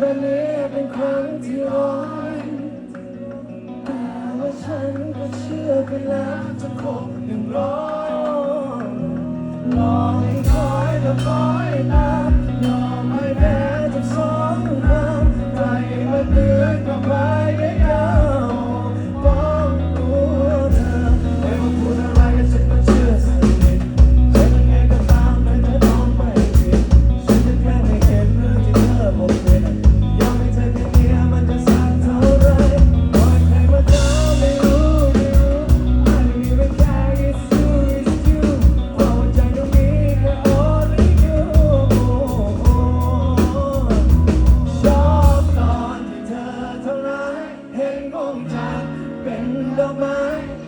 แบบนี้เป็นครั้งที่ร้อยแต่ว่าฉันก็เชื่อไปแล้วจะคงบหนึ่งร้อยลองให้คอยแล้วคอยไป ดอกไม้